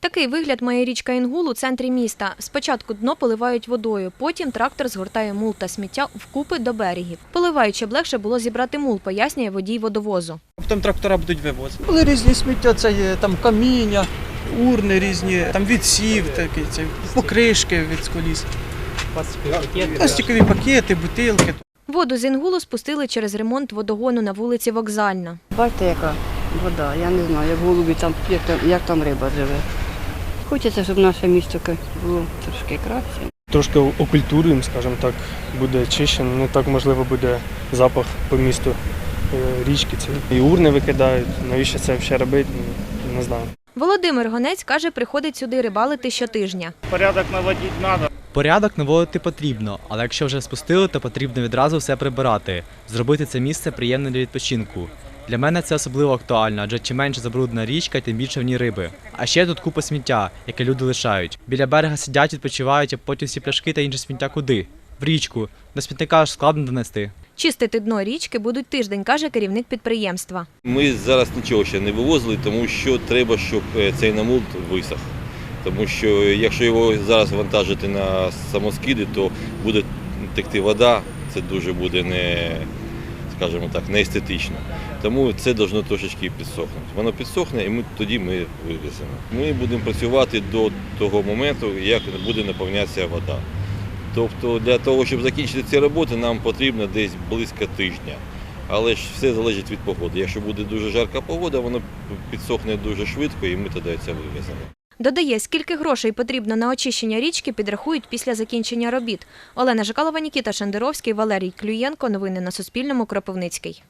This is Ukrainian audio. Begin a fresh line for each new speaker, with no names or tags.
Такий вигляд має річка Інгул у центрі міста. Спочатку дно поливають водою, потім трактор згортає мул та сміття вкупи до берегів. Поливають, щоб легше було зібрати мул, пояснює водій водовозу.
Потім трактора будуть вивозити. Були різні сміття, це є там каміння, урни різні, там відсів такий, це покришки від коліс. Пластикові пакети, бутилки.
Воду з Інгулу спустили через ремонт водогону на вулиці Вокзальна.
Бачите, яка вода, я не знаю, як голубі там, як там, як там риба живе. Хочеться, щоб наше місто було трошки краще.
Трошки окультурюємо, скажімо так, буде чище, не так можливо буде запах по місту е, річки. Це. І урни викидають. Навіщо це ще робити? Ну, Не знаю.
Володимир Гонець каже, приходить сюди рибалити щотижня.
порядок наводити треба.
Порядок наводити потрібно, але якщо вже спустили, то потрібно відразу все прибирати, зробити це місце приємним для відпочинку. Для мене це особливо актуально, адже чим менше забруднена річка, тим більше в ній риби. А ще тут купа сміття, яке люди лишають. Біля берега сидять, відпочивають, а потім всі пляшки та інше сміття куди? В річку. До смітника ж складно донести.
Чистити дно річки будуть тиждень, каже керівник підприємства.
Ми зараз нічого ще не вивозили, тому що треба, щоб е, цей намут висох. Тому що якщо його зараз вантажити на самоскиди, то буде текти вода, це дуже буде не, скажімо так, не естетично. Тому це должно трошечки підсохнути. Воно підсохне і ми, тоді ми вивеземо. Ми будемо працювати до того моменту, як буде наповнятися вода. Тобто для того, щоб закінчити ці роботи, нам потрібно десь близько тижня. Але ж все залежить від погоди. Якщо буде дуже жарка погода, воно підсохне дуже швидко і ми тоді це вивеземо.
Додає, скільки грошей потрібно на очищення річки, підрахують після закінчення робіт. Олена Жикалова, Нікіта Шендеровський, Валерій Клюєнко. Новини на Суспільному. Кропивницький.